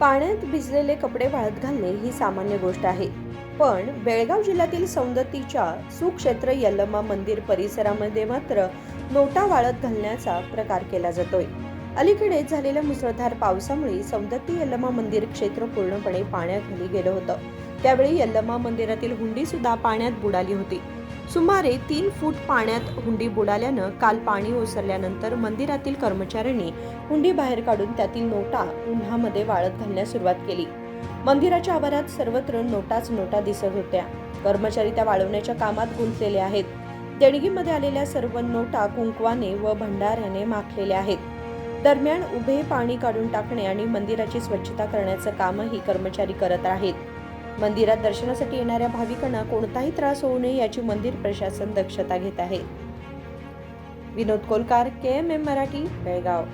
पाण्यात भिजलेले कपडे वाळत घालणे ही सामान्य गोष्ट आहे. पण बेळगाव जिल्ह्यातील सौंदतीच्या सुक्षेत्र यल्लमा मंदिर परिसरामध्ये मात्र नोटा वाळत घालण्याचा प्रकार केला जातोय. अलीकडेच झालेल्या मुसळधार पावसामुळे सौंदत्ती यल्लमा मंदिर क्षेत्र पूर्णपणे पाण्याखाली गेलं होतं. त्यावेळी यल्लमा मंदिरातील हुंडी सुद्धा पाण्यात बुडाली होती. सुमारे तीन फूट पाण्यात हुंडी बुडाल्यानं काल पाणी ओसरल्यानंतर मंदिरातील कर्मचाऱ्यांनी हुंडी बाहेर काढून त्यातील नोटा उन्हामध्ये वाळत घालण्यास सुरुवात केली. मंदिराच्या आवारात सर्वत्र नोटाच नोटा दिसत होत्या. कर्मचारी त्या वाळवण्याच्या कामात गुंतलेले आहेत. देणगीमध्ये आलेल्या सर्व नोटा कुंकवाने व भंडाऱ्याने माखलेल्या आहेत. दरम्यान उभे पाणी काढून टाकणे आणि मंदिराची स्वच्छता करण्याचं कामही कर्मचारी करत आहेत. मंदिरात दर्शनासाठी येणाऱ्या भाविकांना कोणताही त्रास होऊ नये याची मंदिर प्रशासन दक्षता घेत आहे. Vinod Kolkar K M M Marathi Belgaum.